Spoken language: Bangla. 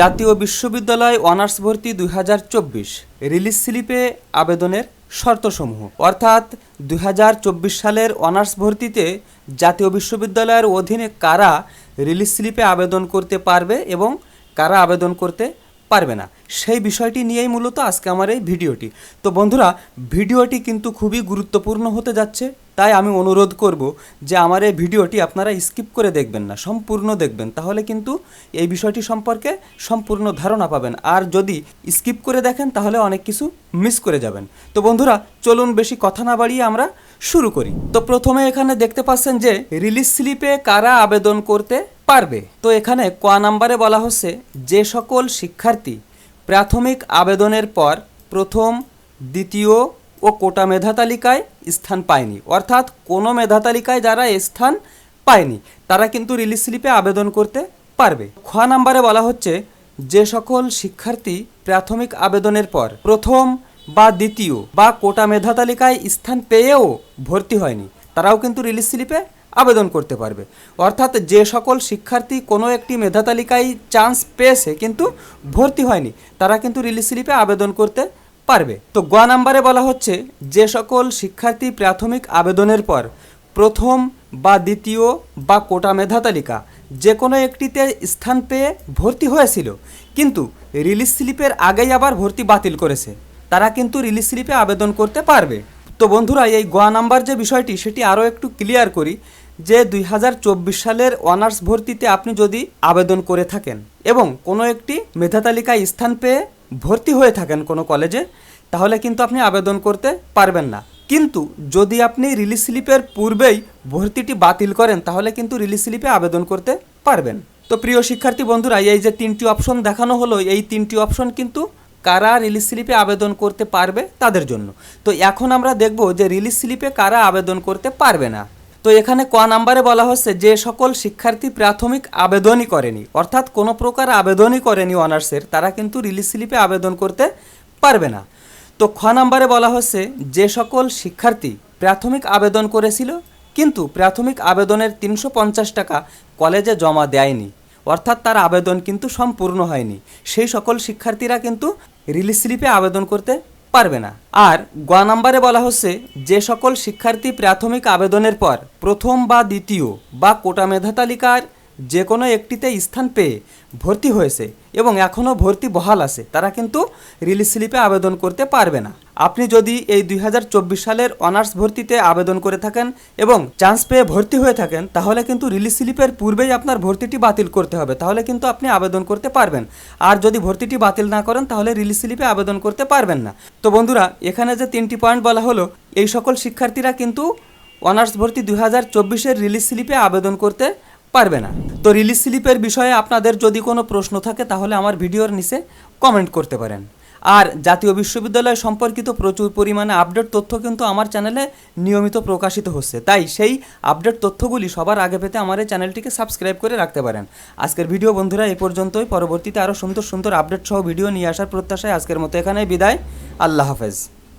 জাতীয় বিশ্ববিদ্যালয় অনার্স ভর্তি দুই হাজার চব্বিশ রিলিজ স্লিপে আবেদনের শর্তসমূহ। অর্থাৎ দুই হাজার চব্বিশ সালের অনার্স ভর্তিতে জাতীয় বিশ্ববিদ্যালয়ের অধীনে কারা রিলিজ স্লিপে আবেদন করতে পারবে এবং কারা আবেদন করতে পারবে না। সেই বিষয়টি নিয়েই মূলত আজকে আমার এই ভিডিওটি। তো বন্ধুরা, ভিডিওটি কিন্তু খুবই গুরুত্বপূর্ণ হতে যাচ্ছে, তাই আমি অনুরোধ করব যে আমার এই ভিডিওটি আপনারা স্কিপ করে দেখবেন না, সম্পূর্ণ দেখবেন। তাহলে কিন্তু এই বিষয়টি সম্পর্কে সম্পূর্ণ ধারণা পাবেন। আর যদি স্কিপ করে দেখেন, তাহলে অনেক কিছু মিস করে যাবেন। তো বন্ধুরা, চলুন বেশি কথা না বাড়িয়ে আমরা শুরু করি। তো প্রথমে এখানে দেখতে পাচ্ছেন যে, রিলিজ স্লিপে কারা আবেদন করতে পারবে। তো এখানে ক নাম্বারে বলা হচ্ছে, যে সকল শিক্ষার্থী প্রাথমিক আবেদনের পর প্রথম, দ্বিতীয় ও কোটা মেধা তালিকায় স্থান পায়নি। অর্থাৎ কোনো মেধা তালিকায় যারা স্থান পায়নি, তারা কিন্তু রিলিজ স্লিপে আবেদন করতে পারবে। খ নাম্বারে বলা হচ্ছে, যে সকল শিক্ষার্থী প্রাথমিক আবেদনের পর প্রথম বা দ্বিতীয় বা কোটা মেধা তালিকায় স্থান পেয়েও ভর্তি হয়নি, তারাও কিন্তু রিলিজ স্লিপে আবেদন করতে পারবে। অর্থাৎ যে সকল শিক্ষার্থী কোনো একটি মেধা তালিকায় চান্স পেয়েছে কিন্তু ভর্তি হয়নি, তারা কিন্তু রিলিজ স্লিপে আবেদন করতে পারবে। তো গ নাম্বারে বলা হচ্ছে, যে সকল শিক্ষার্থী প্রাথমিক আবেদনের পর প্রথম বা দ্বিতীয় বা কোটা মেধা তালিকা যে কোনো একটিতে স্থান পেয়ে ভর্তি হয়েছিল, কিন্তু রিলিজ স্লিপের আগেই আবার ভর্তি বাতিল করেছে, তারা কিন্তু রিলিজ স্লিপে আবেদন করতে পারবে। তো বন্ধুরা, এই গোয়া নাম্বার যে বিষয়টি, সেটি আরও একটু ক্লিয়ার করি। যে দুই হাজার চব্বিশ সালের অনার্স ভর্তিতে আপনি যদি আবেদন করে থাকেন এবং কোনো একটি মেধা তালিকায় স্থান পেয়ে ভর্তি হয়ে থাকেন কোনো কলেজে, তাহলে কিন্তু আপনি আবেদন করতে পারবেন না। কিন্তু যদি আপনি রিলিজ স্লিপের পূর্বেই ভর্তিটি বাতিল করেন, তাহলে কিন্তু রিলিজ স্লিপে আবেদন করতে পারবেন। তো প্রিয় শিক্ষার্থী বন্ধুরা, এই যে তিনটি অপশন দেখানো হলো, এই তিনটি অপশন কিন্তু কারা রিলিজ স্লিপে আবেদন করতে পারবে তাদের জন্য। তো এখন আমরা দেখব যে রিলিজ স্লিপে কারা আবেদন করতে পারবে না। তো এখানে ক নাম্বারে বলা হচ্ছে যে সকল শিক্ষার্থী প্রাথমিক আবেদনই করেনি। অর্থাৎ কোনো প্রকার আবেদনই করেনি অনার্সের। তারা কিন্তু রিলিজ স্লিপে আবেদন করতে পারবে না। তো খ নাম্বারে বলা হচ্ছে যে সকল শিক্ষার্থী প্রাথমিক আবেদন করেছিল, কিন্তু প্রাথমিক আবেদনের তিনশো পঞ্চাশ টাকা কলেজে জমা দেয়নি। অর্থাৎ তার আবেদন কিন্তু সম্পূর্ণ হয়নি। সেই সকল শিক্ষার্থীরা কিন্তু রিলিজ স্লিপে আবেদন করতে পারবে না। আর গ নাম্বারে বলা হচ্ছে, যে সকল শিক্ষার্থী প্রাথমিক আবেদনের পর প্রথম বা দ্বিতীয় বা কোটা মেধা তালিকার যে কোনো একটিতে স্থান পেয়ে ভর্তি হয়েছে এবং এখনও ভর্তি বহাল আছে, তারা কিন্তু রিলিজ স্লিপে আবেদন করতে পারবে না। আপনি যদি এই দুই হাজার চব্বিশ সালের অনার্স ভর্তিতে আবেদন করে থাকেন এবং চান্স পেয়ে ভর্তি হয়ে থাকেন, তাহলে কিন্তু রিলিজ স্লিপের পূর্বেই আপনার ভর্তিটি বাতিল করতে হবে। তাহলে কিন্তু আপনি আবেদন করতে পারবেন। আর যদি ভর্তিটি বাতিল না করেন, তাহলে রিলিজ স্লিপে আবেদন করতে পারবেন না। তো বন্ধুরা, এখানে যে তিনটি পয়েন্ট বলা হলো, এই সকল শিক্ষার্থীরা কিন্তু অনার্স ভর্তি দুই হাজার চব্বিশের রিলিজ স্লিপে আবেদন করতে পারবে না। তো রিলিজ স্লিপের বিষয়ে আপনাদের যদি কোনো প্রশ্ন থাকে, তাহলে আমার ভিডিওর নিচে কমেন্ট করতে পারেন। আর জাতীয় বিশ্ববিদ্যালয় সম্পর্কিত প্রচুর পরিমাণে আপডেট তথ্য কিন্তু আমার চ্যানেলে নিয়মিত প্রকাশিত হচ্ছে। তাই সেই আপডেট তথ্যগুলি সবার আগে পেতে আমার এই চ্যানেলটিকে সাবস্ক্রাইব করে রাখতে পারেন। আজকের ভিডিও বন্ধুরা এই পর্যন্তই। পরবর্তীতে আরও সুন্দর সুন্দর আপডেট সহ ভিডিও নিয়ে আসার প্রত্যাশায় আজকের মতো এখানে বিদায়। আল্লাহ হাফেজ।